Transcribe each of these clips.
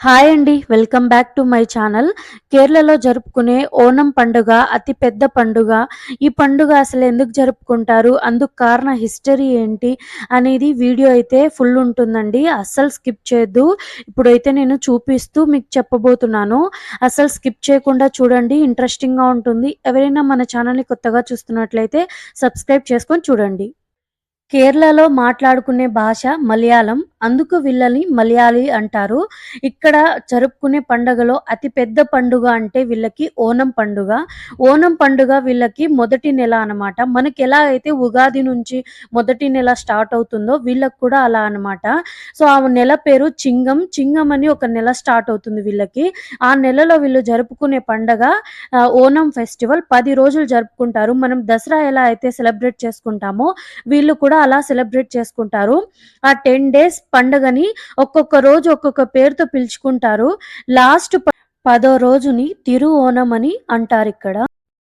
Hi అండి welcome back to my channel. కేరళలో జరుపుకునే ఓనం పండుగ అతి పెద్ద పండుగ. ఈ పండుగ అసలు ఎందుకు జరుపుకుంటారు అందుకు కారణ హిస్టరీ ఏంటి అనేది వీడియో అయితే ఫుల్ ఉంటుందండి. అస్సలు స్కిప్ చేయొద్దు. ఇప్పుడైతే నేను చూపిస్తూ మీకు చెప్పబోతున్నాను. అసలు స్కిప్ చేయకుండా చూడండి ఇంట్రెస్టింగ్గా ఉంటుంది. ఎవరైనా మన ఛానల్ని కొత్తగా చూస్తున్నట్లయితే సబ్స్క్రైబ్ చేసుకొని చూడండి. కేరళలో మాట్లాడుకునే భాష మలయాళం. అందుకు వీళ్ళని మలయాళీ అంటారు. ఇక్కడ జరుపుకునే పండుగలో అతి పెద్ద పండుగ అంటే వీళ్ళకి ఓనం పండుగ. ఓనం పండుగ వీళ్ళకి మొదటి నెల అన్నమాట. మనకి ఎలా అయితే ఉగాది నుంచి మొదటి నెల స్టార్ట్ అవుతుందో వీళ్ళకి కూడా అలా అన్నమాట. సో ఆ నెల పేరు చింగం. చింగం అని ఒక నెల స్టార్ట్ అవుతుంది వీళ్ళకి. ఆ నెలలో వీళ్ళు జరుపుకునే పండగ ఓనం ఫెస్టివల్. పది రోజులు జరుపుకుంటారు. మనం దసరా ఎలా అయితే సెలబ్రేట్ చేసుకుంటామో వీళ్ళు కూడా అలా సెలబ్రేట్ చేసుకుంటారు. ఆ టెన్ డేస్ పండగని ఒక్కొక్క రోజు ఒక్కొక్క పేరుతో పిలుచుకుంటారు. లాస్ట్ పదో రోజుని తిరు ఓనం అని అంటారు ఇక్కడ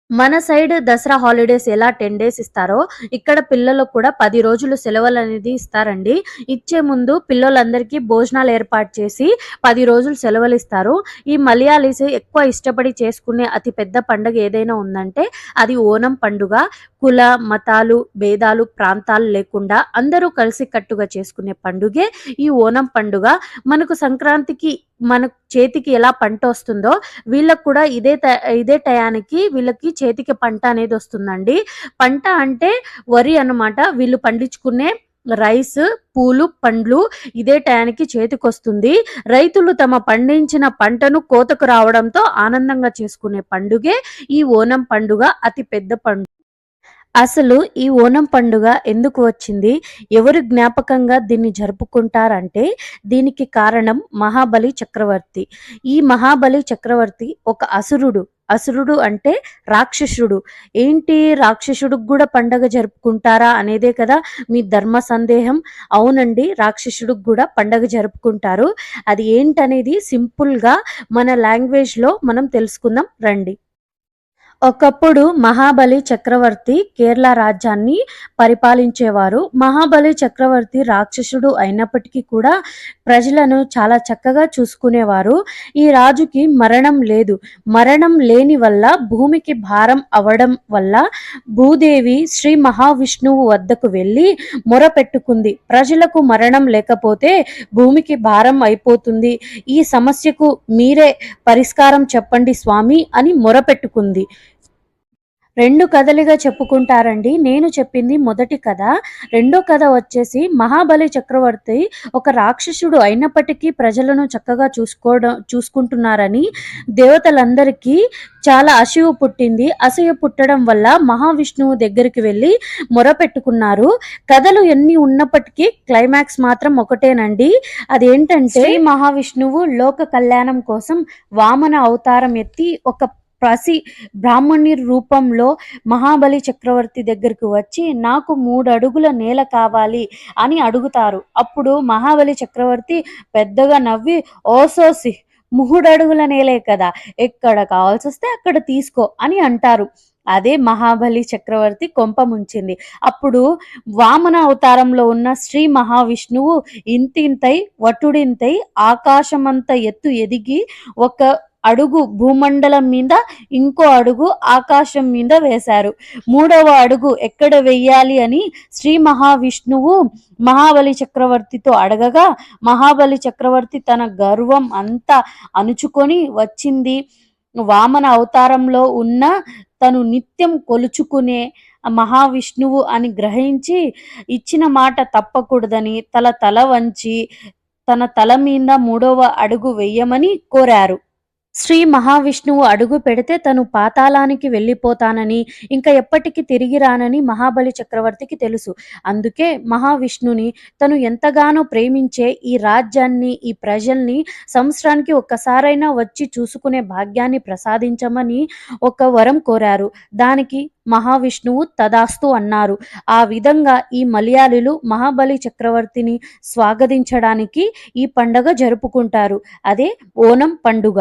మన సైడ్ దసరా హాలిడేస్ ఎలా టెన్ డేస్ ఇస్తారో ఇక్కడ పిల్లలకు కూడా పది రోజులు సెలవులు అనేది ఇస్తారండి. ఇచ్చే ముందు పిల్లలందరికీ భోజనాలు ఏర్పాటు చేసి పది రోజులు సెలవులు ఇస్తారు. ఈ మలయాళీస్ ఎక్కువ ఇష్టపడి చేసుకునే అతి పెద్ద పండుగ ఏదైనా ఉందంటే అది ఓనం పండుగ. కుల మతాలు భేదాలు ప్రాంతాలు లేకుండా అందరూ కలిసి కట్టుగా చేసుకునే పండుగే ఈ ఓనం పండుగ. మనకు సంక్రాంతికి మన చేతికి ఎలా పంట వస్తుందో వీళ్ళకు కూడా ఇదే ఇదే టయానికి వీళ్ళకి చేతికి పంట అనేది వస్తుందండి. పంట అంటే వరి అన్నమాట. వీళ్ళు పండించుకునే రైస్ పూలు పండ్లు ఇదే టయానికి చేతికొస్తుంది రైతులు తమ పండించిన పంటను కోతకు రావడంతో ఆనందంగా చేసుకునే పండుగే ఈ ఓనం పండుగ అతి పెద్ద పండుగ. అసలు ఈ ఓనం పండుగ ఎందుకు వచ్చింది? ఎవరు జ్ఞాపకంగా దీన్ని జరుపుకుంటారంటే దీనికి కారణం మహాబలి చక్రవర్తి. ఈ మహాబలి చక్రవర్తి ఒక అసురుడు. అసురుడు అంటే రాక్షసుడు. ఏంటి రాక్షసుడికి కూడా పండగ జరుపుకుంటారా అనేదే కదా మీ ధర్మ సందేహం. అవునండి రాక్షసుడికి కూడా పండగ జరుపుకుంటారు. అది ఏంటనేది సింపుల్గా మన లాంగ్వేజ్లో మనం తెలుసుకుందాం. రండి. ఒకప్పుడు మహాబలి చక్రవర్తి కేరళ రాజ్యాన్ని పరిపాలించేవారు. మహాబలి చక్రవర్తి రాక్షసుడు అయినప్పటికీ కూడా ప్రజలను చాలా చక్కగా చూసుకునేవారు. ఈ రాజుకి మరణం లేదు. మరణం లేని వల్ల భూమికి భారం అవడం వల్ల భూదేవి శ్రీ మహావిష్ణువు వద్దకు వెళ్ళి మొరపెట్టుకుంది. ప్రజలకు మరణం లేకపోతే భూమికి భారం అయిపోతుంది. ఈ సమస్యకు మీరే పరిష్కారం చెప్పండి స్వామి అని మొరపెట్టుకుంది. రెండు కథలుగా చెప్పుకుంటారండి. నేను చెప్పింది మొదటి కథ. రెండో కథ వచ్చేసి మహాబలి చక్రవర్తి ఒక రాక్షసుడు అయినప్పటికీ ప్రజలను చక్కగా చూసుకోవడం చూసుకుంటున్నారని దేవతలందరికీ చాలా అసూయ పుట్టింది. అసూయ పుట్టడం వల్ల మహావిష్ణువు దగ్గరికి వెళ్ళి మొరపెట్టుకున్నారు. కథలు ఎన్ని ఉన్నప్పటికీ క్లైమాక్స్ మాత్రం ఒకటేనండి. అదేంటంటే మహావిష్ణువు లోక కళ్యాణం కోసం వామన అవతారం ఎత్తి ఒక పసి బ్రాహ్మణి రూపంలో మహాబలి చక్రవర్తి దగ్గరికి వచ్చి నాకు మూడు అడుగుల నేల కావాలి అని అడుగుతారు. అప్పుడు మహాబలి చక్రవర్తి పెద్దగా నవ్వి ఓసోసి మూడు అడుగుల నేలే కదా ఎక్కడ కావాల్సి వస్తే అక్కడ తీసుకో అని అంటారు. అదే మహాబలి చక్రవర్తి కొంప ముంచింది. అప్పుడు వామన అవతారంలో ఉన్న శ్రీ మహావిష్ణువు ఇంతింతై వటుడింతై ఆకాశమంత ఎత్తు ఎదిగి ఒక అడుగు భూమండలం మీద ఇంకో అడుగు ఆకాశం మీద వేశారు. మూడవ అడుగు ఎక్కడ వెయ్యాలి అని శ్రీ మహావిష్ణువు మహాబలి చక్రవర్తితో అడగగా మహాబలి చక్రవర్తి తన గర్వం అంతా అణుచుకొని వచ్చింది. వామన అవతారంలో ఉన్న తను నిత్యం కొలుచుకునే మహావిష్ణువు అని గ్రహించి ఇచ్చిన మాట తప్పకూడదని తల తల వంచి తన తల మీద మూడవ అడుగు వెయ్యమని కోరారు. శ్రీ మహావిష్ణువు అడుగు పెడితే తను పాతాళానికి వెళ్ళిపోతానని ఇంకా ఎప్పటికీ తిరిగి రానని మహాబలి చక్రవర్తికి తెలుసు. అందుకే మహావిష్ణుని తను ఎంతగానో ప్రేమించే ఈ రాజ్యాన్ని ఈ ప్రజల్ని సంవత్సరానికి ఒక్కసారైనా వచ్చి చూసుకునే భాగ్యాన్ని ప్రసాదించమని ఒక వరం కోరారు. దానికి మహావిష్ణువు తదాస్తు అన్నారు. ఆ విధంగా ఈ మలయాళీలు మహాబలి చక్రవర్తిని స్వాగతించడానికి ఈ పండగ జరుపుకుంటారు. అదే ఓనం పండుగ.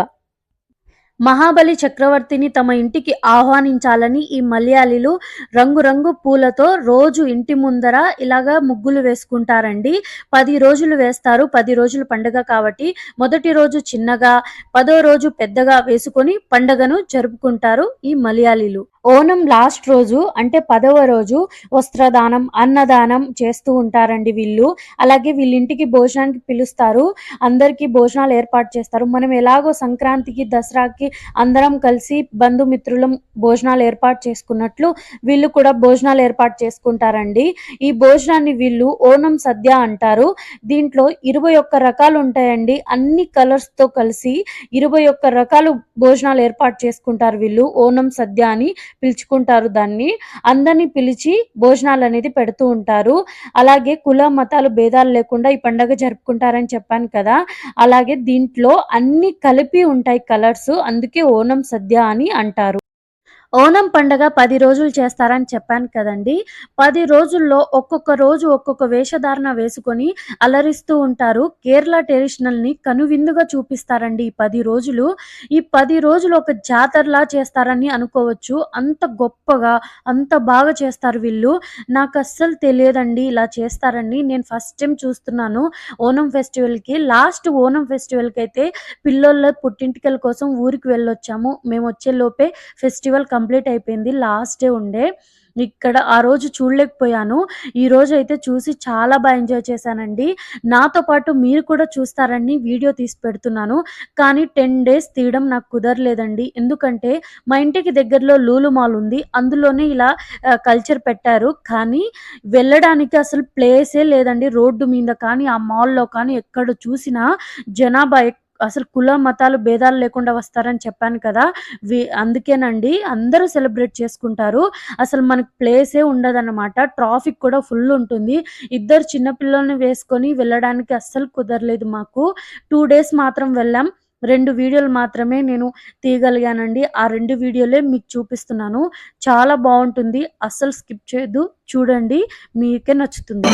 మహాబలి చక్రవర్తిని తమ ఇంటికి ఆహ్వానించాలని ఈ మలయాళీలు రంగురంగు పూలతో రోజు ఇంటి ముందర ఇలాగా ముగ్గులు వేసుకుంటారండి. పది రోజులు వేస్తారు. పది రోజులు పండుగ కాబట్టి మొదటి రోజు చిన్నగా పదో రోజు పెద్దగా వేసుకొని పండగను జరుపుకుంటారు ఈ మలయాళీలు. ఓనం లాస్ట్ రోజు అంటే పదవ రోజు వస్త్రదానం అన్నదానం చేస్తూ ఉంటారండి వీళ్ళు. అలాగే వీళ్ళింటికి భోజనానికి పిలుస్తారు. అందరికీ భోజనాలు ఏర్పాటు చేస్తారు. మనం ఎలాగో సంక్రాంతికి దసరాకి అందరం కలిసి బంధుమిత్రులం భోజనాలు ఏర్పాటు చేసుకున్నట్లు వీళ్ళు కూడా భోజనాలు ఏర్పాటు చేసుకుంటారండి. ఈ భోజనాన్ని వీళ్ళు ఓనం సద్య అంటారు. దీంట్లో ఇరవై ఒక్క రకాలు ఉంటాయండి. అన్ని కలర్స్తో కలిసి ఇరవై ఒక్క రకాలు భోజనాలు ఏర్పాటు చేసుకుంటారు వీళ్ళు ఓనం సద్య అని. పిలుచుకుంటారు దాన్ని. అందరినీ పిలిచి భోజనాలు అనేది పెడుతూ ఉంటారు. అలాగే కుల మతాలు భేదాలు లేకుండా ఈ పండగ జరుపుకుంటారని చెప్పాను కదా. అలాగే దీంట్లో అన్ని కలిపి ఉంటాయి కలర్స్. అందుకే ఓనం సద్య అని అంటారు. ఓనం పండగ పది రోజులు చేస్తారని చెప్పాను కదండి. పది రోజుల్లో ఒక్కొక్క రోజు ఒక్కొక్క వేషధారణ వేసుకొని అలరిస్తూ ఉంటారు. కేరళ ట్రెడిషనల్ని కనువిందుగా చూపిస్తారండి ఈ పది రోజులు. ఈ పది రోజులు ఒక జాతరలా చేస్తారని అనుకోవచ్చు. అంత గొప్పగా అంత బాగా చేస్తారు వీళ్ళు. నాకు అస్సలు తెలియదండి ఇలా చేస్తారని. నేను ఫస్ట్ టైం చూస్తున్నాను ఓనం ఫెస్టివల్కి లాస్ట్ ఓనం ఫెస్టివల్కి అయితే పిల్లోళ్ళ పుట్టింటికల కోసం ఊరికి వెళ్ళొచ్చాము. మేము వచ్చే లోపే ఫెస్టివల్ కంప్లీట్ అయిపోయింది. లాస్ట్ డే ఉండే. ఇక్కడ ఆ రోజు చూడలేకపోయాను. ఈ రోజు అయితే చూసి చాలా బాగా ఎంజాయ్ చేశానండి. నాతో పాటు మీరు కూడా చూస్తారని వీడియో తీసి పెడుతున్నాను. కానీ టెన్ డేస్ తీయడం నాకు కుదరలేదండి. ఎందుకంటే మా ఇంటికి దగ్గరలో లూలు మాల్ ఉంది. అందులోనే ఇలా కల్చర్ పెట్టారు. కానీ వెళ్ళడానికి అసలు ప్లేసే లేదండి. రోడ్డు మీద కానీ ఆ మాల్లో కానీ ఎక్కడ చూసినా జనాభా అసలు కుల మతాలు భేదాలు లేకుండా వస్తారని చెప్పాను కదా. వి- అందుకేనండి అందరూ సెలబ్రేట్ చేసుకుంటారు. అసలు మనకు ప్లేసే ఉండదన్నమాట. ట్రాఫిక్ కూడా ఫుల్ ఉంటుంది. ఇద్దరు చిన్నపిల్లల్ని వేసుకొని వెళ్ళడానికి అస్సలు కుదరలేదు మాకు. టూ డేస్ మాత్రం వెళ్ళాం. రెండు వీడియోలు మాత్రమే నేను తీయగలిగానండి. ఆ రెండు వీడియోలే మీకు చూపిస్తున్నాను. చాలా బాగుంటుంది. అస్సలు స్కిప్ చేయొద్దు. చూడండి. మీకే నచ్చుతుంది.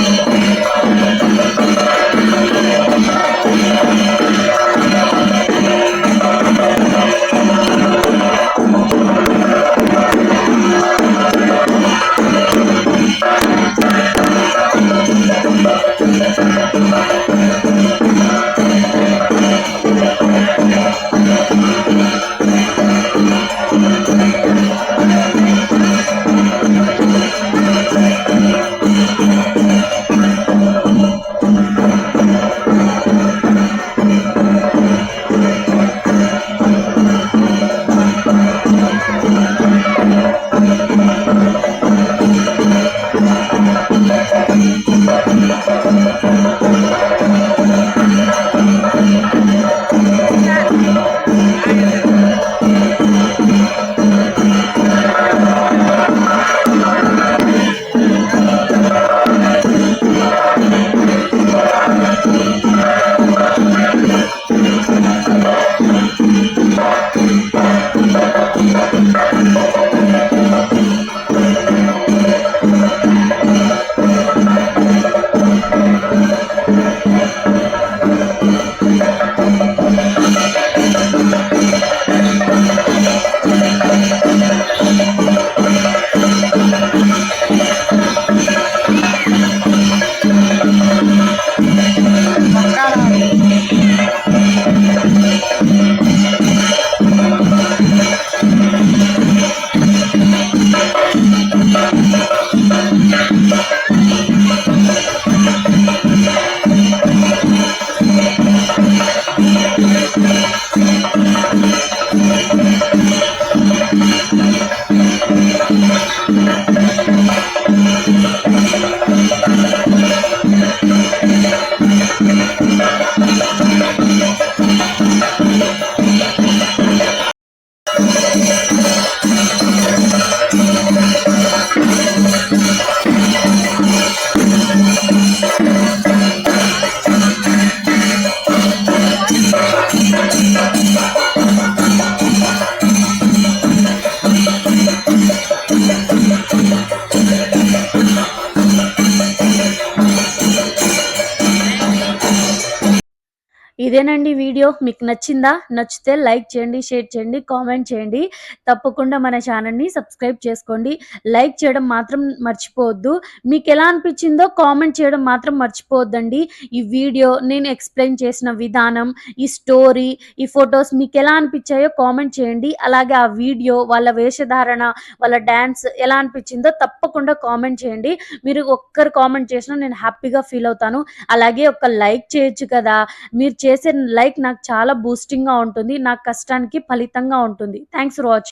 ఇదేనండి వీడియో. మీకు నచ్చిందా? నచ్చితే లైక్ చేయండి షేర్ చేయండి కామెంట్ చేయండి. తప్పకుండా మన ఛానల్ని సబ్స్క్రైబ్ చేసుకోండి. లైక్ చేయడం మాత్రం మర్చిపోవద్దు. మీకు ఎలా అనిపించిందో కామెంట్ చేయడం మాత్రం మర్చిపోవద్దండి. ఈ వీడియో నేను ఎక్స్ప్లెయిన్ చేసిన విధానం ఈ స్టోరీ ఈ ఫొటోస్ మీకు ఎలా అనిపించాయో కామెంట్ చేయండి. అలాగే ఆ వీడియో వాళ్ళ వేషధారణ వాళ్ళ డ్యాన్స్ ఎలా అనిపించిందో తప్పకుండా కామెంట్ చేయండి. మీరు ఒక్కరు కామెంట్ చేసినా నేను హ్యాపీగా ఫీల్ అవుతాను. అలాగే ఒక లైక్ చేయొచ్చు కదా. మీరు చేసే లైక్ నాకు చాలా బూస్టింగ్గా ఉంటుంది. నా కష్టానికి ఫలితంగా ఉంటుంది. Thanks for watching